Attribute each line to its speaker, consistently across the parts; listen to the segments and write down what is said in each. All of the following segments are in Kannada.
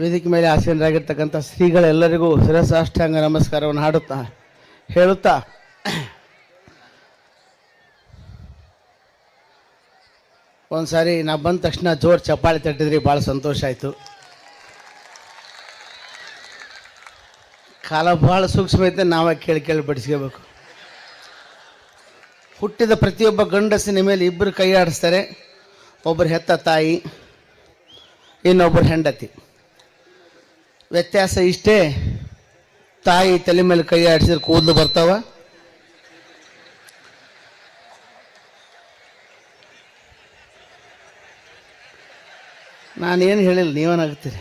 Speaker 1: ವೇದಿಕೆ ಮೇಲೆ ಆಸೀನರಾಗಿರ್ತಕ್ಕಂಥ ಶ್ರೀಗಳೆಲ್ಲರಿಗೂ ಶಿರಸಾಷ್ಟಾಂಗ ನಮಸ್ಕಾರವನ್ನು ಹಾಡುತ್ತಾ ಹೇಳುತ್ತಾ ಒಂದು ಸಾರಿ ನಾ ಬಂದ ತಕ್ಷಣ ಜೋರು ಚಪ್ಪಾಳೆ ತಟ್ಟಿದ್ರಿ, ಭಾಳ ಸಂತೋಷ ಆಯಿತು. ಕಾಲ ಭಾಳ ಸೂಕ್ಷ್ಮ ಐತೆ, ನಾವೇ ಕೇಳಿ ಕೇಳಿ ಬಡಿಸ್ಕೋಬೇಕು. ಹುಟ್ಟಿದ ಪ್ರತಿಯೊಬ್ಬ ಗಂಡಸಿನ ಮೇಲೆ ಇಬ್ಬರು ಕೈ ಆಡಿಸ್ತಾರೆ ಒಬ್ಬರು ಹೆತ್ತ ತಾಯಿ ಇನ್ನೊಬ್ಬರು ಹೆಂಡತಿ. ವ್ಯತ್ಯಾಸ ಇಷ್ಟೇ. ತಾಯಿ ತಲೆ ಮೇಲೆ ಕೈ ಆಡಿಸಿದ್ರೆ ಕೂದಲು ಬರ್ತಾವ? ನಾನೇನು ಹೇಳಿಲ್ಲ ನೀವೇನಾಗ್ತೀರಿ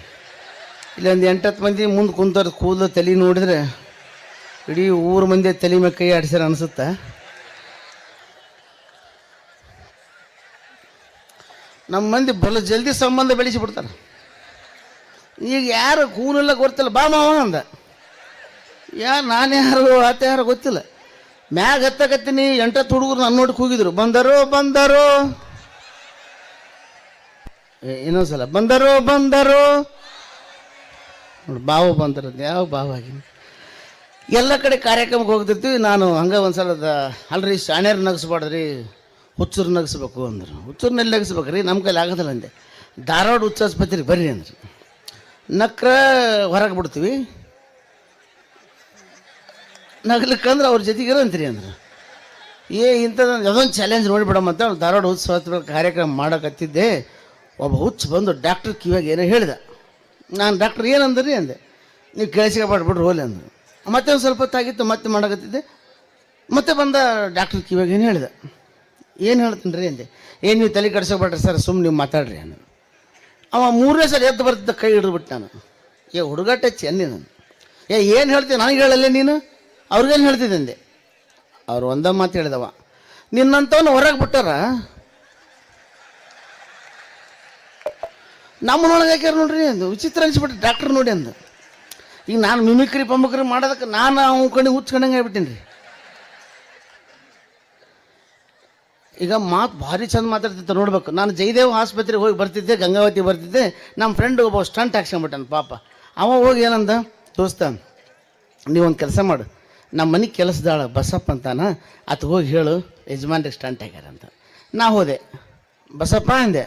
Speaker 1: ಇಲ್ಲಿ ಒಂದು ಎಂಟತ್ತು ಮಂದಿ ಮುಂದೆ ಕುಂತವ್ರ ಕೂದಲು ತಲೆ ನೋಡಿದ್ರೆ ಇಡೀ ಊರು ಮಂದಿ ತಲೆ ಮೇಲೆ ಕೈ ಆಡಿಸ್ಯಾರ ಅನಿಸುತ್ತಾ? ನಮ್ಮ ಮಂದಿ ಬಲ ಜಲ್ದಿ ಸಂಬಂಧ ಬೆಳೆಸಿಬಿಡ್ತಾರೆ ಈಗ ಯಾರು ಕೂನೆಲ್ಲ ಗೊತ್ತಿಲ್ಲ. ಬಾ ಮಾವ ಅಂದ ಯಾ, ನಾನು ಯಾರು, ಆತ ಯಾರು ಗೊತ್ತಿಲ್ಲ. ಮ್ಯಾಗ ಹತ್ತಕತ್ತೀನಿ, ಎಂಟತ್ತು ಹುಡುಗರು ನನ್ನ ನೋಡಿ ಕೂಗಿದ್ರು ಬಂದರು ಬಂದರು. ಇನ್ನೊಂದ್ಸಲ. ಬಂದರು ಬಂದರು. ನೋಡಿ, ಬಾವು ಬಂದರು ಯಾವ ಬಾವು ಆಗಿನಿ? ಎಲ್ಲ ಕಡೆ ಕಾರ್ಯಕ್ರಮಕ್ಕೆ ಹೋಗ್ತಿರ್ತೀವಿ. ನಾನು ಹಂಗೆ ಒಂದ್ಸಲ ಸಲ ಅಲ್ರಿ, ಶಾಣ್ಯರು ನಗಿಸ್ಬಾರ್ದ್ರಿ, ಹುಚ್ಚರು ನಗಿಸ್ಬೇಕು ಅಂದರು. ಹುಚ್ಚರ್ನಲ್ಲಿ ನಗಿಸ್ಬೇಕು ರೀ ನಮ್ಮ ಕೈಲಿ ಆಗೋದಿಲ್ಲ ಅಂದೆ. ಧಾರವಾಡ ಹುಚ್ಚ ಆಸ್ಪತ್ರೆಗೆ ಬರ್ರಿ ಅಂದ್ರು. ನಕ್ರ ಹೊರಗೆ ಬಿಡ್ತೀವಿ. ನಗ್ಲಿಕ್ಕಂದ್ರೆ ಅವ್ರ ಜೊತೆಗೆ ಅಂತೀರಿ ಅಂದ್ರೆ. ಏ ಇಂಥದ್ದು ಅದೊಂದು ಚಾಲೆಂಜ್ ನೋಡಿಬಿಡಮ್ಮ ಅಂತ ಧಾರವಾಡ ಉತ್ಸವ ಕಾರ್ಯಕ್ರಮ ಮಾಡೋಕತ್ತಿದ್ದೆ ಒಬ್ಬ ಹುಚ್ಚು ಬಂದು ಡಾಕ್ಟ್ರ್ ಕಿವಾಗ ಏನೋ ಹೇಳಿದೆ. ನಾನು ಡಾಕ್ಟ್ರ್ ಏನಂದ್ರಿ ಅಂದೆ. ನೀವು ಕೇಳಿಸ್ಕೊಬಾಡ್ಬಿಡ್ರಿ ಹೋಲಿ ಅಂದರು. ಮತ್ತೆ ಒಂದು ಸ್ವಲ್ಪ ಹೊತ್ತಾಗಿತ್ತು ಮತ್ತೆ ಮಾಡಕತ್ತಿದ್ದೆ ಮತ್ತೆ ಬಂದ ಡಾಕ್ಟ್ರ್ ಕಿವಾಗ ಏನು ಹೇಳಿದೆ. ಏನು ಹೇಳ್ತೀನಿ ರೀ ಅಂದೆ. ಏನು ನೀವು ತಲೆ ಕೆಡಿಸ್ಕೊಬೇಡ್ರಿ ಸರ್ ಸುಮ್ಮನೆ ನೀವು ಮಾತಾಡ್ರಿ ನಾನು ಅವ ಮೂರನೇ ಸಲ ಎದ್ದು ಬರ್ತಿದ್ದ ಕೈ ಹಿಡಿದ್ಬಿಟ್ಟು ನಾನು. ಏ ಹುಡುಗಾಟ ಚೆನ್ನಿ ನಾನು. ಏ, ಏನು ಹೇಳ್ತೀನಿ ನನಗೆ ಹೇಳಲ್ಲ ನೀನು? ಅವ್ರಿಗೇನು ಹೇಳ್ತಿದ್ದೆ ಅಂದೆ. ಅವ್ರು ಒಂದ ಮಾತು ಹೇಳಿದವ. ನಿನ್ನಂತವನು ಹೊರಗೆ ಬಿಟ್ಟಾರ? ನಮ್ಮನೊಳಗೆ ಹಾಕ್ಯಾರ ನೋಡ್ರಿ ಅಂದು? ವಿಚಿತ್ರ ಅನಿಸ್ಬಿಟ್ಟು ಡಾಕ್ಟ್ರ್ ನೋಡಿ ಅಂದು. ಈಗ ನಾನು ಮಿಮಿಕ್ರಿ ಪಂಬಕ್ರಿ ಮಾಡೋದಕ್ಕೆ ನಾನು ಅವ್ನ ಕಣ್ಣಿಗೆ ಹುಚ್ಕೊಂಡಂಗೆ ಆಗ್ಬಿಟ್ಟೀನಿ ರೀ ಈಗ ಮಾತು ಭಾರಿ ಚಂದ ಮಾತಾಡ್ತಿತ್ತು ನೋಡ್ಬೇಕು. ನಾನು ಜಯದೇವ್ ಆಸ್ಪತ್ರೆಗೆ ಹೋಗಿ ಬರ್ತಿದ್ದೆ, ಗಂಗಾವತಿ ಬರ್ತಿದ್ದೆ. ನಮ್ಮ ಫ್ರೆಂಡ್ ಒಬ್ಬ ಸ್ಟಂಟ್ ಹಾಕ್ಸ್ಕೊಂಬಿಟ್ಟಾನ ಪಾಪ. ಅವ ಹೋಗಿ ಏನಂದ, ದೋಸ್ತ, ನೀವೊಂದು ಕೆಲಸ ಮಾಡು. ನಮ್ಮ ಮನೆಗೆ ಕೆಲಸದಾಳ ಬಸಪ್ಪ ಅಂತಾನ. ಆತ ಹೋಗಿ ಹೇಳು, ಯಜಮಾನ್ರಿಗೆ ಸ್ಟಂಟ್ ಹಾಕ್ಯಾರಂತ ನಾ ಹೋದೆ. ಬಸಪ್ಪ, ಅಂದೆ.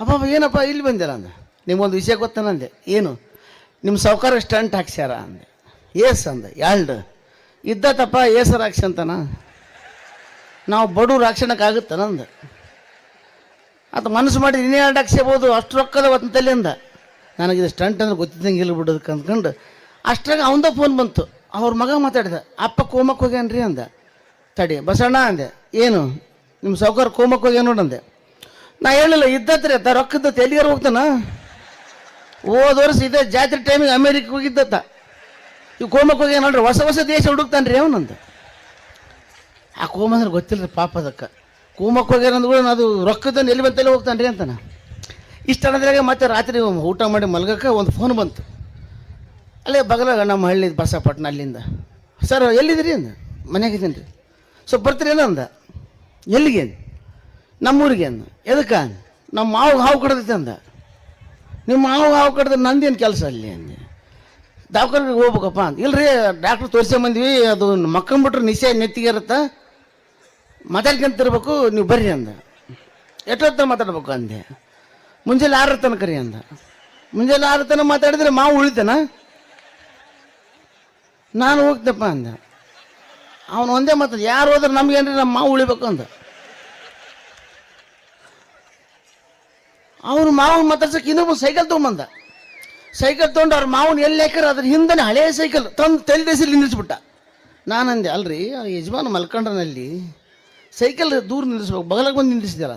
Speaker 1: ಅಪ್ಪ ಏನಪ್ಪ, ಇಲ್ಲಿ ಬಂದಿಲ್ಲ ಅಂದೆ. ನಿಮ್ಗೊಂದು ವಿಷಯ ಗೊತ್ತಾನ, ಅಂದೆ. ಏನು? ನಿಮ್ಮ ಸಾವುಕಾರ ಸ್ಟಂಟ್ ಹಾಕ್ಸ್ಯಾರ, ಅಂದೆ. ಏಸ್ ಅಂದೆ. ಎರಡು ಇದ್ದತಪ್ಪ, ಏಸರ್ ಹಾಕ್ಸಿ ಅಂತಾನ. ನಾವು ಬಡವ್ರು ರಕ್ಷಣಕ್ಕಾಗುತ್ತೆ ನಂದು? ಅದು ಮನಸ್ಸು ಮಾಡಿ ಇನ್ನೇ ಎರಡು ಹಾಕ್ಸ್ಯಬೋದು ಅಷ್ಟು ರೊಕ್ಕದ ಒತ್ತಲಿಂದ ನನಗಿದು ಸ್ಟಂಟ್ ಅಂದ್ರೆ ಗೊತ್ತಿದ್ದಂಗೆ ಇಲ್ಲ ಬಿಡೋದಕ್ಕೆ ಅಂದ್ಕೊಂಡು ಅಷ್ಟ್ರಾಗ ಅವಂದ ಫೋನ್ ಬಂತು. ಅವ್ರ ಮಗ ಮಾತಾಡಿದ, ಅಪ್ಪ ಕೋಮಕ್ಕೆ ಹೋಗ್ಯಾನ್ರಿ ಅಂದ. ತಡಿ, ಬಸಣ್ಣ ಅಂದೆ, ಏನು? ನಿಮ್ಮ ಸೌಕರ್ ಕೋಮಕ್ಕೆ ಹೋಗ್ಯಾನ ನೋಡಂದೆ ನಾ ಹೇಳಿಲ್ಲ ಇದ್ದತ್ರಿ ಅತ್ತ, ರೊಕ್ಕದ ತೆಲಿಗಾರ ಹೋಗ್ತಾನ? ಹೋದ ವರ್ಷ ಇದೇ ಜಾತ್ರೆ ಟೈಮಿಗೆ ಅಮೇರಿಕ ಹೋಗಿದ್ದತ್ತ. ಈ ಕೋಮಕ್ಕೆ ಹೋಗ್ಯಾನ ನೋಡ್ರಿ ಹೊಸ ಹೊಸ ದೇಶ ಹುಡುಕ್ತಾನ್ರಿ ಅವನಂತ ಆ ಕೋಮ ಅಂದ್ರೆ ಗೊತ್ತಿಲ್ಲ ಪಾಪ ಅದಕ್ಕೆ. ಕೋಮಕ್ಕೆ ಕೂಡ ಅದು ರೊಕ್ಕದ ಎಲ್ಲಿ ಬಂತಲ್ಲಿ ಹೋಗ್ತಾನೆ ರೀ ಅಂತಾನೆ. ಇಷ್ಟ ಅನ್ನೋದ್ರಾಗ ಮತ್ತೆ ರಾತ್ರಿ ಊಟ ಮಾಡಿ ಮಲ್ಗಕ್ಕೆ ಒಂದು ಫೋನ್ ಬಂತು. ಅಲ್ಲೇ ಬಗಲಾಗ ನಮ್ಮ ಹಳ್ಳಿ ಬಸಪಟ್ಟಣ ಅಲ್ಲಿಂದ. ಸರ್, ಎಲ್ಲಿದ್ದೀರಿ? ಅಂದ. ಮನೆಯಾಗಿದ್ದೀನಿ ರೀ. ಸೊ ಬರ್ತೀರೇನೋ ಅಂದ. ಎಲ್ಲಿಗೆ? ನಮ್ಮೂರಿಗೆ, ಅಂದ. ಎದಕ್ಕೆ? ನಮ್ಮ ಮಾವು ಹಾವು ಕಡ್ದೈತೆ, ಅಂದ. ನಿಮ್ಮ ಮಾವು ಹಾವು ಕಡ್ದ್ರೆ ನಂದೇನು ಕೆಲಸ ಅಲ್ಲಿ? ಅಂದ. ದವಾಖಾನೆಗೆ ಹೋಗ್ಬೇಕಪ್ಪ ಅಂತ ಇಲ್ಲರಿ ಡಾಕ್ಟ್ರ್ ತೋರಿಸ್ಕೊಂಬಂದ್ವಿ, ಅದು ಮಕ್ಕಂಬಿಟ್ರೆ ನಿಶೆ ನೆತ್ತಿಗೆ ಇರುತ್ತೆ? ಮಾತಾಡ್ಕೊಂತಿರ್ಬೇಕು, ನೀವು ಬರ್ರಿ ಅಂದ. ಎಷ್ಟೊತ್ತ ಮಾತಾಡ್ಬೇಕು ಅಂದೆ. ಮುಂಜಾನೆ ಆರು ತನಕ ರೀ ಅಂದ. ಮುಂಜಾನೆ ಆರು ತನಕ ಮಾತಾಡಿದ್ರೆ ಮಾವು ಉಳಿತಾನ? ನಾನು ಹೋಗ್ತಪ್ಪ ಅಂದ. ಅವನು ಒಂದೇ ಮಾತಾಡ ಯಾರು ಹೋದ್ರೆ ನಮ್ಗೇನ್ರಿ ನಮ್ಮ ಮಾವು ಉಳಿಬೇಕು ಅಂದ. ಅವನು ಮಾವನ ಮಾತಾಡ್ಸಕ್ಕೆ ಇನ್ನೊಬ್ಬ ಸೈಕಲ್ ತೊಗೊಂಬಂದ. ಸೈಕಲ್ ತೊಗೊಂಡು ಅವ್ರ ಮಾವನ ಎಲ್ಲಿ ಹಾಕ್ಯಾರ ಅದ್ರ ಹಿಂದನೆ ಹಳೆಯ ಸೈಕಲ್ ತಂದು ತಲೆ ದೇಶದಲ್ಲಿ ನಿಲ್ಲಿಸ್ಬಿಟ್ಟ. ನಾನಂದೆ, ಅಲ್ರಿ ಯಜಮಾನ ಮಲ್ಕೊಂಡ್ರನಲ್ಲಿ ಸೈಕಲ್ ದೂರ ನಿಲ್ಲಿಸ್ಬೇಕು. ಬಗಲಾಗ ಬಂದು ನಿಲ್ಲಿಸಿದ್ಯಲ್ಲ?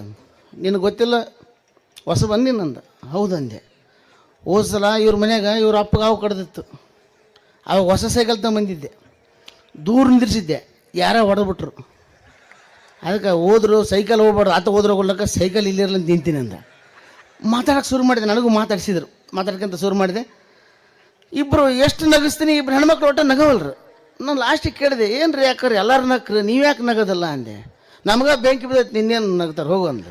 Speaker 1: ನಿನಗೆ ಗೊತ್ತಿಲ್ಲ? ಹೊಸ ಬಂದಿನಂದ ಹೌದಂದೆ ಹೋದ ಸಲ ಇವ್ರ ಮನೆಯಾಗ ಇವ್ರ ಅಪ್ಪಗೆ ಹಾವು ಕಡ್ದಿತ್ತು. ಆವಾಗ ಹೊಸ ಸೈಕಲ್ ತಗೊಂಬಂದಿದ್ದೆ ದೂರ ನಿಲ್ಲಿಸಿದ್ದೆ. ಯಾರೋ ಹೊಡೆದ್ಬಿಟ್ರು. ಅದಕ್ಕೆ ಹೋದ್ರು, ಸೈಕಲ್ ಹೋಗ್ಬಾರ್ದು ಆತ ಹೋದ್ರೆ ಹೋಗ್ಲಕ್ಕ ಸೈಕಲ್ ಇಲ್ಲಿರಲ್ಲ ನಿಂತೀನಿ ಅಂದ. ಮಾತಾಡೋಕೆ ಶುರು ಮಾಡಿದೆ. ನನಗೂ ಮಾತಾಡಿಸಿದ್ರು. ಮಾತಾಡ್ಕೊಂತ ಶುರು ಮಾಡಿದೆ. ಇಬ್ಬರು ಎಷ್ಟು ನಗಿಸ್ತೀನಿ? ಇಬ್ರು ಹೆಣ್ಮಕ್ಳು ಒಟ್ಟು ನಗವಲ್ರು. ನಾನು ಲಾಸ್ಟಿಗೆ ಕೇಳಿದೆ ಏನು ರೀ ಯಾಕ್ರಿ ಎಲ್ಲರೂ ನಕ್ರಿ ನೀವು ಯಾಕೆ ನಗೋದಲ್ಲ? ಅಂದೆ. ನಮ್ಗೆ ಬೆಂಕಿ ಬಿದ್ದೈತೆ, ನಿನ್ನೇನು ನಗ್ತಾರೆ? ಹೋಗು ಅಂದ.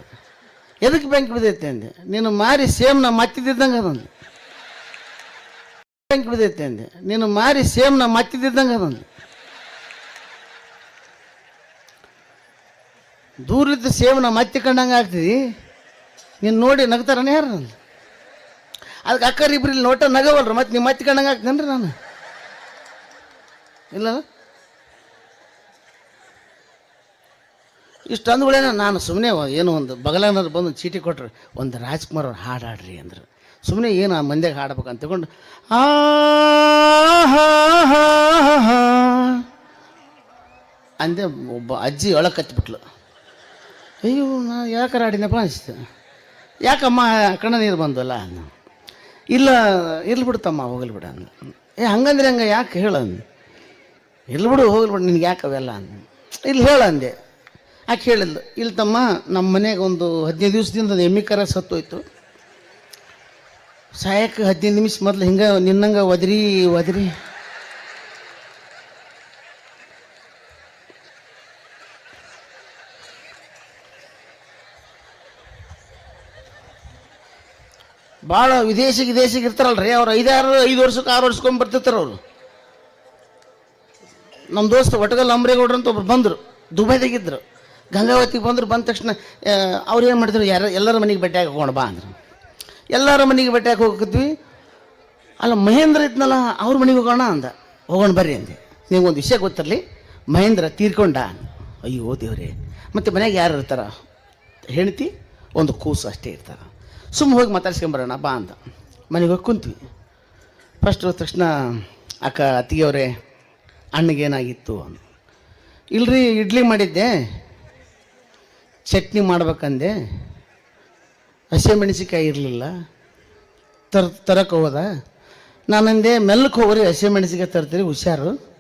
Speaker 1: ಎದಕ್ಕೆ ಬೆಂಕಿ ಬಿದ್ದೈತೆ ಅಂದೆ? ನೀನು ಮಾರಿ ಸೇಮ್ ನಾ ಮತ್ತಿದ್ದಂಗೆ ಅದೊಂದು ಬೆಂಕಿ ಬಿದ್ದೈತೆ ಅಂದೆ. ನೀನು ಮಾರಿ ಸೇಮ್ ನಾ ಮತ್ತಿದ್ದಂಗೆ ಅದೊಂದು ದೂರದ ಸೇಮ್ ನಮ್ಮ ಮತ್ತೆ ಕಂಡಂಗೆ ಆಗ್ತೀವಿ ನೀನು ನೋಡಿ ನಗ್ತಾರನೇ ಯಾರು ನಂದು ಅದಕ್ಕೆ ಇಲ್ಲಿ ನೋಟ ನಗವಲ್ರಿ, ಮತ್ತೆ ನೀವು ಮತ್ತೆ ಕಂಡಂಗೆ ರೀ ನಾನು? ಇಲ್ಲ? ಇಷ್ಟು ಅಂದ್ಗಳೇನ ನಾನು ಸುಮ್ಮನೆ ಏನೋ ಒಂದು ಬಗಲನಾದ್ರು ಬಂದು ಚೀಟಿ ಕೊಟ್ರು. ಒಂದು ರಾಜ್ಕುಮಾರ್ ಅವ್ರು ಹಾಡು ಹಾಡ್ರಿ ಅಂದರು. ಸುಮ್ಮನೆ ಏನು ಆ ಮಂದ್ಯಾಗ ಹಾಡ್ಬೇಕು ಅಂತ ತಗೊಂಡು ಅಂದೆ ಒಬ್ಬ ಅಜ್ಜಿ ಒಳಗೆ ಕಚ್ಬಿಟ್ಲು. ಅಯ್ಯೋ ನಾನು ಯಾಕಾರ ಹಾಡಿನಪ್ಪ ಅನಿಸ್ತು. ಯಾಕಮ್ಮ, ಕಣ್ಣ ನೀರು ಬಂದಲ್ಲ? ಅಂದ ಇಲ್ಲ, ಇರ್ಲಿ ಬಿಡ್ತಮ್ಮ ಹೋಗಲಿ ಬಿಡ ಅಂದ ಏ, ಹಂಗಂದ್ರೆ ಹಂಗೆ ಯಾಕೆ ಹೇಳು? ಅಂದ ಇರ್ಲಿ ಬಿಡು, ಹೋಗಲಿ ಬಿಡು, ನಿನ್ಗೆ ಯಾಕೆ ಅವೆಲ್ಲ? ಅಂದ ಇಲ್ಲಿ ಹೇಳ ಅಂದೆ ಹೇಳಿದ್ಲು? ಇಲ್ಲಿ ತಮ್ಮ ನಮ್ಮ ಮನೆಗೆ ಒಂದು ಹದಿನೈದು ದಿವಸದಿಂದ ಎಮ್ಮಿ ಕರ ಸತ್ತೋಯ್ತು. ಸಾಯಕ್ಕೆ ಹದಿನೈದು ನಿಮಿಷ ಮೊದಲು ಹಿಂಗೆ ನಿನ್ನಂಗೆ ಒದರಿ ಒದರಿ. ಭಾಳ ವಿದೇಶಿ ವಿದೇಶಿಗೆ ಇರ್ತಾರಲ್ರಿ, ಅವ್ರು ಐದಾರು, ಐದು ವರ್ಷಕ್ಕೆ ಆರು ವರ್ಷಕ್ಕೊಮ್ಮೆ ಬರ್ತಿರ್ತಾರೆ ಅವರು. ನಮ್ಮ ದೋಸ್ತ ಒಟಗಲ್ ಅಂಬ್ರೇಗೌಡ್ರು ಅಂತ ಒಬ್ರು ಬಂದರು ದುಬೈದಾಗಿದ್ದರು ಗಂಗಾವತಿಗೆ ಬಂದರು ಬಂದ ತಕ್ಷಣ ಅವ್ರು ಏನು ಮಾಡಿದ್ರು? ಯಾರು ಎಲ್ಲರ ಮನೆಗೆ ಭೇಟಿಯಾಗಿ ಹೋಗೋಣ ಬಾ ಅಂದ್ರೆ. ಎಲ್ಲರ ಮನೆಗೆ ಭೇಟಿಯಾಗಿ ಹೋಗಿದ್ವಿ ಅಲ್ಲ, ಮಹೇಂದ್ರ ಇದ್ನಲ್ಲ, ಅವ್ರ ಮನೆಗೆ ಹೋಗೋಣ ಅಂದ. ಹೋಗೋಣ ಬರ್ರಿ ಅಂದೆ. ನಿಮ್ಗೊಂದು ವಿಷಯ ಗೊತ್ತಿರಲಿ? ಮಹೇಂದ್ರ ತೀರ್ಕೊಂಡ. ಅಯ್ಯೋ ದೇವ್ರೆ. ಮತ್ತು ಮನೆಗೆ ಯಾರು ಇರ್ತಾರ? ಹೆಂಡತಿ, ಒಂದು ಕೂಸು ಅಷ್ಟೇ ಇರ್ತಾರ. ಸುಮ್ಮ ಹೋಗಿ ಮಾತಾಡ್ಸ್ಕೊಂಬರೋಣ, ಬಾ ಅಂತ ಮನೆಗೆ ಹೋಗಿ ಕುಂತ್ವಿ. ಫಸ್ಟ್ ಹೋದ ತಕ್ಷಣ, ಅಕ್ಕ ಅತ್ತಿಗೆಯವರೇ ಅಣ್ಣಗೇನಾಗಿತ್ತು ಅಂತ ಇಲ್ರಿ, ಇಡ್ಲಿ ಮಾಡಿದ್ದೆ. ಚಟ್ನಿ ಮಾಡ್ಬೇಕಂದೆ. ಹಸಿಮೆಣಸಿಕಾಯಿ ಇರಲಿಲ್ಲ. ತರ್ ತರಕ್ಕೆ ಹೋದ. ನಾನಂದೆ ಮೆಲ್ಲಕ್ಕೆ ಹೋಗ್ರಿ ಹಸಿಮೆಣಸಿಕಾಯಿ ತರ್ತೀರಿ, ಹುಷಾರು.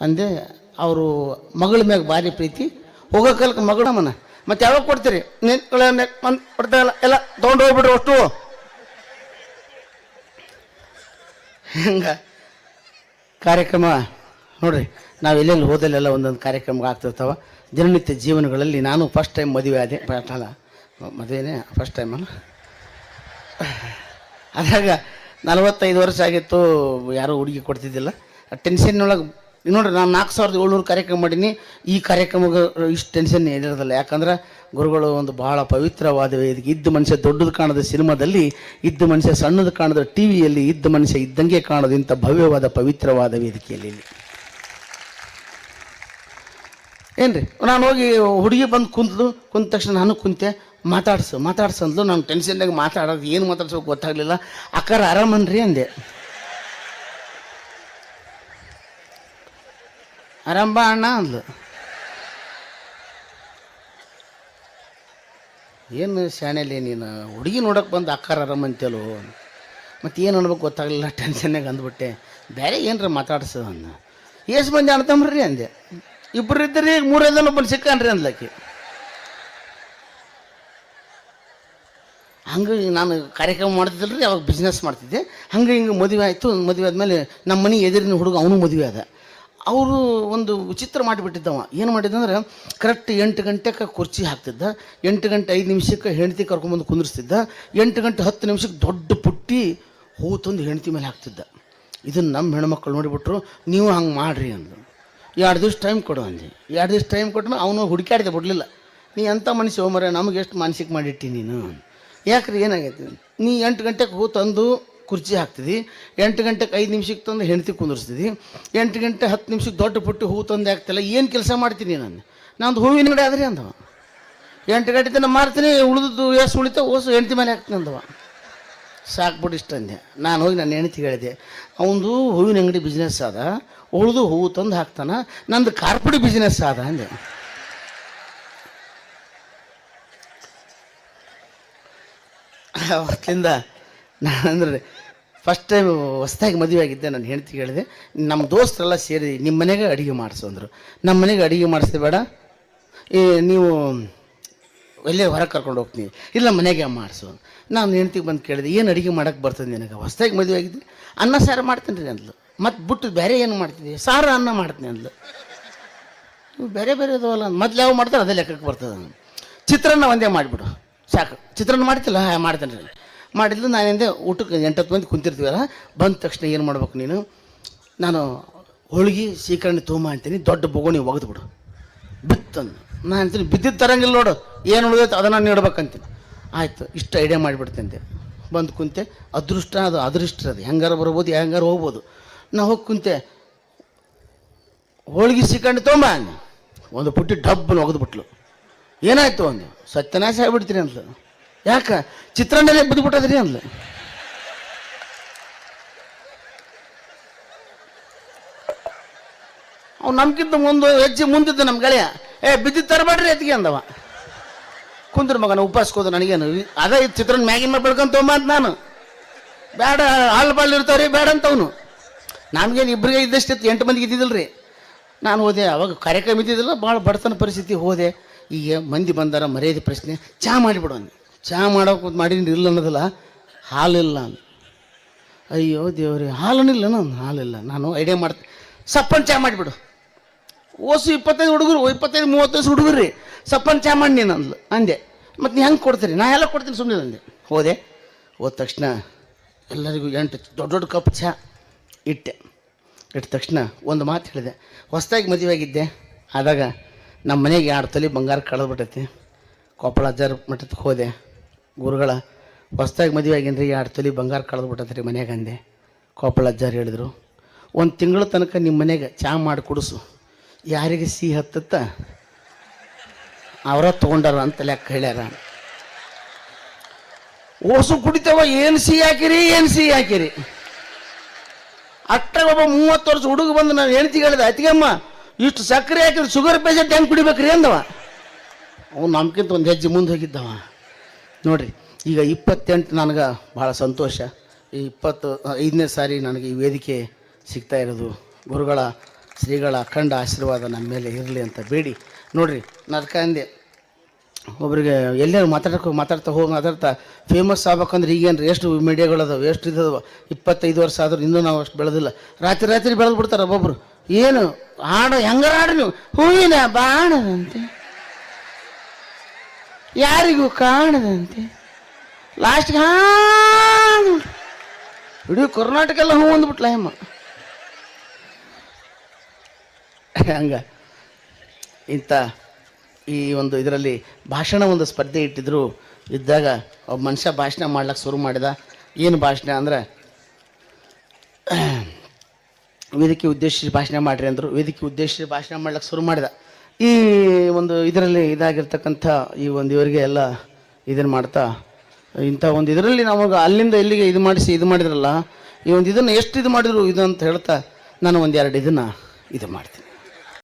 Speaker 1: ಅಂದೆ ಅವರು ಮಗಳ ಮ್ಯಾಗ ಭಾರಿ ಪ್ರೀತಿ. ಹೋಗೋ ಮಗಳ ಮನ. ಮತ್ತೆ ಯಾವಾಗ ಕೊಡ್ತೀರಿ? ಒಂದು ಕೊಡ್ತಾ ಇಲ್ಲ. ಎಲ್ಲ ತೊಗೊಂಡು ಹೋಗ್ಬಿಡ್ರಿ ಅಷ್ಟು. ಹಂಗ? ಕಾರ್ಯಕ್ರಮ ನೋಡ್ರಿ. ನಾವು ಎಲ್ಲೆಲ್ಲಿ ಹೋದಲ್ಲೆಲ್ಲ ಒಂದೊಂದು ಕಾರ್ಯಕ್ರಮಗಳು ಆಗ್ತಿರ್ತಾವೆ. ದಿನನಿತ್ಯ ಜೀವನಗಳಲ್ಲಿ ನಾನು ಫಸ್ಟ್ ಟೈಮ್ ಮದುವೆ ಆದೆ ಅಲ್ಲ, ಮದುವೆನೇ ಫಸ್ಟ್ ಟೈಮ್ ಅಲ್ಲ. ಅದಾಗ ನಲವತ್ತೈದು ವರ್ಷ ಆಗಿತ್ತು, ಯಾರೂ ಹುಡುಗಿ ಕೊಡ್ತಿದ್ದಿಲ್ಲ. ಟೆನ್ಷನ್ನೊಳಗೆ ನೋಡ್ರಿ, ನಾನು ನಾಲ್ಕು ಸಾವಿರದ ಏಳ್ನೂರು ಕಾರ್ಯಕ್ರಮ ಮಾಡೀನಿ. ಈ ಕಾರ್ಯಕ್ರಮಕ್ಕೆ ಇಷ್ಟು ಟೆನ್ಷನ್ ಏನಿರೋದಿಲ್ಲ. ಯಾಕಂದ್ರೆ ಗುರುಗಳು ಒಂದು ಬಹಳ ಪವಿತ್ರವಾದ ವೇದಿಕೆ. ಇದ್ದ ಮನುಷ್ಯ ದೊಡ್ಡದು ಕಾಣದ ಸಿನಿಮಾದಲ್ಲಿ, ಇದ್ದ ಮನುಷ್ಯ ಸಣ್ಣದು ಕಾಣದ ಟಿ ವಿಯಲ್ಲಿ ಇದ್ದ ಮನುಷ್ಯ ಇದ್ದಂಗೆ ಕಾಣೋದು ಇಂಥ ಭವ್ಯವಾದ ಪವಿತ್ರವಾದ ವೇದಿಕೆಯಲ್ಲಿ ಏನ್ರಿ? ನಾನು ಹೋಗಿ ಹುಡುಗಿ ಬಂದು ಕುಂತಲು, ಕುಂತ ತಕ್ಷಣ ನಾನು ಕುಂತೆ, ಮಾತಾಡ್ಸು ಮಾತಾಡ್ಸು ಅಂದ್ಲು. ನಾನು ಟೆನ್ಷನ್ದಾಗ ಮಾತಾಡೋದು ಏನು ಮಾತಾಡ್ಸೋಕೆ ಗೊತ್ತಾಗಲಿಲ್ಲ. ಅಕ್ಕಾರ ಆರಾಮನ್ರಿ ಅಂದೆ. ಆರಾಮ್ ಅಣ್ಣ ಅಂದ್ಲು. ಏನು ಶಾಣೆಲಿ ನೀನು? ಹುಡುಗಿ ನೋಡೋಕೆ ಬಂದು ಅಕ್ಕಾರ ಆರಾಮ್ ಅಂತೇಳು ಮತ್ತು ಏನು ಅನ್ಬೇಕು ಗೊತ್ತಾಗಲಿಲ್ಲ ಟೆನ್ಷನ್ನಾಗ ಅಂದ್ಬಿಟ್ಟೆ. ಬೇರೆ ಏನರ ಮಾತಾಡ್ಸು ಅಂದ ಎಷ್ಟು ಮಂದಿ ಅಣ್ತಂಬ್ರಿ ಅಂದೆ. ಇಬ್ಬರು ಇದ್ದರೆ ಈಗ ಮೂರೈದನ ಒಬ್ಬನು ಸಿಕ್ಕನ್ರಿ ಅಂದ್ಲಕ್ಕಿ. ಹಂಗೆ ನಾನು ಕಾರ್ಯಕ್ರಮ ಮಾಡ್ತಿದ್ದಿಲ್ಲ ರೀ ಅವಾಗ ಬಿಸ್ನೆಸ್ ಮಾಡ್ತಿದ್ದೆ. ಹಂಗೆ ಹಿಂಗೆ ಮದುವೆ ಆಯಿತು, ಮದುವೆ ಆದಮೇಲೆ ನಮ್ಮ ಮನೆ ಎದುರಿನ ಹುಡುಗ ಅವನು ಮದುವೆ ಆದ. ಅವರು ಒಂದು ವಿಚಿತ್ರ ಮಾಡಿಬಿಟ್ಟಿದ್ದವ ಏನು ಮಾಡಿದ್ದಂದ್ರೆ ಕರೆಕ್ಟ್ ಎಂಟು ಗಂಟೆಗೆ ಕುರ್ಚಿ ಹಾಕ್ತಿದ್ದ, ಎಂಟು ಗಂಟೆ ಐದು ನಿಮಿಷಕ್ಕೆ ಹೆಂಡತಿ ಕರ್ಕೊಂಬಂದು ಕುಂದಿರ್ಸ್ತಿದ್ದ, ಎಂಟು ಗಂಟೆ ಹತ್ತು ನಿಮಿಷಕ್ಕೆ ದೊಡ್ಡ ಪುಟ್ಟಿ ಹೂ ತಂದು ಹೆಂಡತಿ ಮೇಲೆ ಹಾಕ್ತಿದ್ದ. ಇದನ್ನು ನಮ್ಮ ಹೆಣ್ಮಕ್ಳು ನೋಡಿಬಿಟ್ರು, ನೀವು ಹಂಗೆ ಮಾಡಿರಿ ಅಂದರು ಎರಡು ದಿವ್ಸ ಟೈಮ್ ಕೊಡು ಅಂದೆ ಎರಡು ದಿವ್ಸ ಟೈಮ್ ಕೊಟ್ಟು ಅವನು ಹುಡುಕಾಡಿದೆ ಬಿಡಲಿಲ್ಲ. ನೀ ಎಂಥ ಮನುಷ್ಯ ಹೋಮರೆ ನಮಗೆ ಎಷ್ಟು ಮಾನಸಿಕ ಮಾಡಿಟ್ಟಿ ನೀನು? ಯಾಕ್ರಿ, ಏನಾಗೈತಿ? ನೀ ಎಂಟು ಗಂಟೆಗೆ ಹೂ ತಂದು ಕುರ್ಚಿ ಹಾಕ್ತಿದ್ದಿ ಎಂಟು ಗಂಟೆಗೆ ಐದು ನಿಮಿಷಕ್ಕೆ ತಂದು ಹೆಂಡತಿ ಕುಂದಿರ್ಸ್ತಿದ್ದಿ ಎಂಟು ಗಂಟೆ ಹತ್ತು ನಿಮಿಷಕ್ಕೆ ದೊಡ್ಡ ಪುಟ್ಟಿ ಹೂ ತಂದು ಹಾಕ್ತಿಲ್ಲ, ಏನು ಕೆಲಸ ಮಾಡ್ತೀನಿ ನಾನು? ನಂದು ಹೂವಿನ ಅಂಗಡಿ ಆದ್ರಿ? ಅಂದವ. ಎಂಟು ಗಂಟೆ ತನಕ ಮಾರ್ತೀನಿ ಉಳಿದು ಎಷ್ಟು ಉಳಿತ ಓಸು ಹೆಂಡತಿ ಮೇಲೆ ಹಾಕ್ತೀನಿ, ಅಂದವ. ಸಾಕ್ಬಿಟ್ಟು ಇಷ್ಟ ಅಂದೆ ನಾನು ಹೋಗಿ ನನ್ನ ಹೆಂಡತಿ ಹೇಳಿದೆ ಅವನದು ಹೂವಿನ ಅಂಗಡಿ ಬಿಸ್ನೆಸ್ ಆದ ಉಳಿದು ಹೂವು ತಂದು ಹಾಕ್ತಾನ, ನಂದು ಕಾರ್ಪೊಡಿ ಬಿಸ್ನೆಸ್ ಆದ ಅಂದೆ. ಅವತ್ತಿಂದ ನಾನಂದ್ರೆ ಫಸ್ಟ್ ಟೈಮ್ ಹೊಸ್ದಾಗಿ ಮದುವೆ ಆಗಿದ್ದೆ ನಾನು ಹೆಂಡತಿ ಹೇಳಿದೆ ನಮ್ಮ ದೋಸ್ತರೆಲ್ಲ ಸೇರಿ ನಿಮ್ಮ ಮನೆಗೆ ಅಡುಗೆ ಮಾಡಿಸು ಅಂದರು. ನಮ್ಮ ಮನೆಗೆ ಅಡುಗೆ ಮಾಡಿಸ್ದೆ ಬೇಡ, ಈ ನೀವು ಎಲ್ಲೇ ಹೊರಗೆ ಕರ್ಕೊಂಡು ಹೋಗ್ತೀನಿ, ಇಲ್ಲ ಮನೆಗೆ ಮಾಡಿಸು ನಾನು ಹೆಂಡ್ತಿಗೆ ಬಂದು ಕೇಳಿದೆ, ಏನು ಅಡುಗೆ ಮಾಡೋಕ್ಕೆ ಬರ್ತದೆ ನಿನಗೆ? ಹೊಸ್ದಾಗಿ ಮದುವೆ ಆಗಿದ್ದೆ, ಅನ್ನ ಸಾರು ಮಾಡ್ತೀನಿ ರೀ ಅಂದ್ಲು. ಮತ್ತು ಬಿಟ್ಟು ಬೇರೆ ಏನು ಮಾಡ್ತೀನಿ ಸಾರು ಅನ್ನ ಮಾಡ್ತೀನಿ ಅಂದ್ಲು. ಇವು ಬೇರೆ ಬೇರೆ ಇದಾವಲ್ಲ. ಮೊದ್ಲು ಯಾವ ಮಾಡ್ತಾರೆ ಅದೇ ಲೆಕ್ಕಕ್ಕೆ ಬರ್ತದೆ ಚಿತ್ರಾನ್ನ ಒಂದೇ ಮಾಡಿಬಿಡು. ಸಾಕು. ಚಿತ್ರಾನ್ನ ಮಾಡ್ತಿಲ್ಲ? ಹಾಂ, ಮಾಡ್ತೇನೆ ರೀ. ಮಾಡಿದ್ಲು, ನಾನು ಹಿಂದೆ ಊಟಕ್ಕೆ ಎಂಟತ್ತು ಮಂದಿ ಕುಂತಿರ್ತೀವಲ್ಲ, ಬಂದ ತಕ್ಷಣ ಏನು ಮಾಡ್ಬೇಕು ನೀನು? ನಾನು ಹೋಳಿಗೆ, ಸೀಕರಣೆ ತೂಮ ಅಂತೀನಿ, ದೊಡ್ಡ ಬೊಗೋಣಿ ಒಗೆದ್ಬಿಡು. ಬಿತ್ತಂದು ನಾನು ಅಂತೀನಿ ಬಿದ್ದಿದ್ದು ತರಂಗಿಲ್ಲ ನೋಡು. ಏನು ಉಳಿದೈತೆ ಅದನ್ನು ನೀಡ್ಬೇಕಂತೀನಿ ಆಯಿತು, ಇಷ್ಟು ಐಡಿಯಾ ಮಾಡಿಬಿಡ್ತೀನಿ ಬಂದು ಕುಂತೆ, ಅದೃಷ್ಟ ಅದು ಅದೃಷ್ಟ ಅದು. ಹೆಂಗಾರ ಬರ್ಬೋದು, ಹೆಂಗಾರು ಹೋಗ್ಬೋದು. ನಾ ಹೋಗಿ ಕುಂತೆ. ಹೋಳಿಗೆ ಸಿಕ್ಕಂಡು ತೊಂಬ ಒಂದು ಪುಟ್ಟಿ ಡಬ್ಬನ್ನು ಒಗೆದ್ಬಿಟ್ಲು ಏನಾಯ್ತು ಒಂದು ಸತ್ಯನಾಶ ಆಗ್ಬಿಡ್ತೀನಿ ಅಂದ್ಲು. ಯಾಕೆ? ಚಿತ್ರಾನ್ನನೇ ಬಿದ್ದುಬಿಟ್ಟದ್ರಿ ಅಂದ್ಲು. ಅವ್ನು ನಮ್ಗಿಂತ ಮುಂದೆ ಹೆಜ್ಜೆ ಮುಂದಿದ್ದ ನಮ್ಮ ಗೆಳೆಯ. ಏ ಬಿದ್ದಿದ್ದು ತರಬೇಡ್ರಿ ಎತ್ತಿಗೆ ಅಂದವ. ಕುಂದ್ರ ಮಗನ ಉಪವಾಸಕೋದು ನನಗೇನು. ಅದೇ ಚಿತ್ರನ ಚಿತ್ರಾನ್ನ ಮ್ಯಾಗಿನ ಮೇಲೆ ಬೆಳ್ಕೊಂತ ಅಂತ ನಾನು. ಬೇಡ, ಹಾಲು ಬಾಳು ಇರ್ತಾವ್ರಿ, ಬೇಡ ಅಂತವನು. ನಮ್ಗೇನು ಇಬ್ಬರಿಗೆ ಇದ್ದಷ್ಟಿತ್ತು ಎಂಟು ಮಂದಿಗೆ ರೀ ನಾನು ಹೋದೆ, ಅವಾಗ ಕಾರ್ಯಕ್ರಮ ಇದ್ದಿದ್ದಿಲ್ಲ ಭಾಳ ಬಡತನ ಪರಿಸ್ಥಿತಿ ಹೋದೆ. ಈಗ ಮಂದಿ ಬಂದಾರ, ಮರ್ಯಾದೆ ಪ್ರಶ್ನೆ ಚಹಾ ಮಾಡಿಬಿಡು ಅಂದೆ. ಚಹಾ ಮಾಡೋಕೆ ಮಾಡಿ ಇಲ್ಲ ಅನ್ನೋದಿಲ್ಲ, ಹಾಲಿಲ್ಲ ಅಂದ. ಅಯ್ಯೋ ದೇವ್ರಿ ಹಾಲನಿಲ್ಲ ನಾನು ಹಾಲಿಲ್ಲ. ನಾನು ಐಡಿಯಾ ಮಾಡ್ತೆ, ಸಪ್ಪನ್ ಚಹಾ ಮಾಡಿಬಿಡು. ಓಸು ಇಪ್ಪತ್ತೈದು ಹುಡುಗರು ಇಪ್ಪತ್ತೈದು ಮೂವತ್ತು ವರ್ಷ ಹುಡುಗರು ರೀ. ಸಪ್ಪನ್ ಚಹಾ ಮಾಡಿ ನೀನು ಅಂದ್ಲು ಅಂದೆ. ಮತ್ತು ನೀ ಹೆಂಗೆ ಕೊಡ್ತೀರಿ? ನಾ ಎಲ್ಲ ಕೊಡ್ತೀನಿ ಸುಮ್ಮನೆ ಅಂದೆ. ಹೋದೆ, ಹೋದ ತಕ್ಷಣ ಎಲ್ಲರಿಗೂ ಎಂಟು ದೊಡ್ಡ ದೊಡ್ಡ ಕಪ್ ಚಹಾ ಇಟ್ಟೆ. ಇಟ್ಟ ತಕ್ಷಣ ಒಂದು ಮಾತು ಹೇಳಿದೆ, ಹೊಸದಾಗಿ ಮದುವೆ ಆಗಿದ್ದೆ. ಆದಾಗ ನಮ್ಮ ಮನೆಗೆ ಎರಡು ತೊಲಿ ಬಂಗಾರ ಕಳೆದ್ಬಿಟ್ಟೈತಿ. ಕೊಪ್ಪಳ ಅಜ್ಜಾರ ಮಠಕ್ಕೆ ಹೋದೆ. ಗುರುಗಳ, ಹೊಸದಾಗಿ ಮದುವೆ ಆಗಿನ್ರಿ ಎರಡು ತೊಲಿ ಬಂಗಾರ ಕಳೆದ್ಬಿಟ್ಟೈತೆ ರೀ ಮನೆಗೆ ಅಂದೆ. ಕೊಪ್ಪಳ ಅಜ್ಜಾರು ಹೇಳಿದರು, ಒಂದು ತಿಂಗಳ ತನಕ ನಿಮ್ಮ ಮನೆಗೆ ಚಹಾ ಮಾಡಿ ಕುಡಿಸು. ಯಾರಿಗೆ ಸಿಹಿ ಹತ್ತತ್ತ ಅವರ ತೊಗೊಂಡಾರ ಅಂತ ಲೆಕ್ಕ ಹೇಳ್ಯಾರ. ಓಸು ಕುಡಿತವ, ಏನು ಸಿಹಿ ಹಾಕಿರಿ, ಏನು ಸಿಹಿ ಹಾಕಿರಿ? ಅಟ್ಟಾಗ ಒಬ್ಬ ಮೂವತ್ತು ವರ್ಷ ಹುಡುಗ ಬಂದು ನಾನು ಹೆಂಡತಿ ಹೇಳಿದೆ, ಅತ್ತಿಗೆಮ್ಮ, ಇಷ್ಟು ಸಕ್ಕರೆ ಹಾಕಿದ್ರೆ ಶುಗರ್ ಪೇಷಂಟ್ ಹೆಂಗೆ ಕುಡಿಬೇಕ್ರಿ ಅಂದವ. ಅವ್ನು ನಮ್ಗಿಂತ ಒಂದು ಹೆಜ್ಜೆ ಮುಂದೆ ಹೋಗಿದ್ದವ. ನೋಡ್ರಿ, ಈಗ ಇಪ್ಪತ್ತೆಂಟು ನನಗೆ ಭಾಳ ಸಂತೋಷ. ಈ ಇಪ್ಪತ್ತು, ಐದನೇ ಸಾರಿ ನನಗೆ ಈ ವೇದಿಕೆ ಸಿಗ್ತಾ ಇರೋದು. ಗುರುಗಳ, ಶ್ರೀಗಳ ಅಖಂಡ ಆಶೀರ್ವಾದ ನಮ್ಮ ಮೇಲೆ ಇರಲಿ ಅಂತ ಬೇಡಿ. ನೋಡ್ರಿ ನಾನು ಅಂದೆ ಒಬ್ರಿಗೆ ಎಲ್ಲರೂ ಮಾತಾಡಕ್ಕೆ ಮಾತಾಡ್ತಾ ಹೋಗಿ ಮಾತಾಡ್ತಾ ಫೇಮಸ್ ಆಗ್ಬೇಕಂದ್ರೆ ಈಗೇನು ಎಷ್ಟು ಮೀಡಿಯಾಗಳದಾವೆ ಎಷ್ಟು ಇದಾವೆ? ಇಪ್ಪತ್ತೈದು ವರ್ಷ ಆದರೂ ಇನ್ನೂ ನಾವು ಅಷ್ಟು ಬೆಳೆದಿಲ್ಲ. ರಾತ್ರಿ ರಾತ್ರಿ ಬೆಳೆದು ಬಿಡ್ತಾರೆ ಒಬ್ಬೊಬ್ರು. ಏನು? ಹಾಡು ಹೆಂಗಾರ ಹಾಡ್ರಿ ನೀವು? ಹೂವಿನ ಬಾಣದಂತೆ. ಯಾರಿಗೂ ಕಾಣದಂತೆ. ಲಾಸ್ಟ್ಗೆ ಹಾಡು ಇಡೀ ಕರ್ನಾಟಕ ಎಲ್ಲ ಹೂ ಅಂದ್ಬಿಟ್ಲ ಹೆಮ್ಮ. ಹಂಗ? ಇಂಥ ಈ ಒಂದು ಇದರಲ್ಲಿ ಭಾಷಣ ಒಂದು ಸ್ಪರ್ಧೆ ಇಟ್ಟಿದ್ರು. ಇದ್ದಾಗ ಒಬ್ಬ ಮನುಷ್ಯ ಭಾಷಣ ಮಾಡ್ಲಿಕ್ಕೆ ಶುರು ಮಾಡಿದ. ಏನು ಭಾಷಣ ಅಂದ್ರೆ, ವೇದಿಕೆ ಉದ್ದೇಶಿಸಿ ಭಾಷಣ ಮಾಡ್ರಿ ಅಂದರು. ವೇದಿಕೆ ಉದ್ದೇಶಿಸಿ ಭಾಷಣ ಮಾಡ್ಲಿಕ್ಕೆ ಶುರು ಮಾಡಿದ. ಈ ಒಂದು ಇದರಲ್ಲಿ ಇದಾಗಿರ್ತಕ್ಕಂಥ ಈ ಒಂದು ಇವರಿಗೆ ಎಲ್ಲ ಇದನ್ನು ಮಾಡ್ತಾ, ಇಂಥ ಒಂದು ಇದರಲ್ಲಿ ನಮಗೆ ಅಲ್ಲಿಂದ ಇಲ್ಲಿಗೆ ಇದು ಮಾಡಿಸಿ ಇದು ಮಾಡಿದ್ರಲ್ಲ, ಈ ಒಂದು ಇದನ್ನು ಎಷ್ಟು ಇದು ಮಾಡಿದ್ರು ಇದು ಅಂತ ಹೇಳ್ತಾ, ನಾನು ಒಂದು ಎರಡು ಇದನ್ನು ಇದು ಮಾಡ್ತೀನಿ.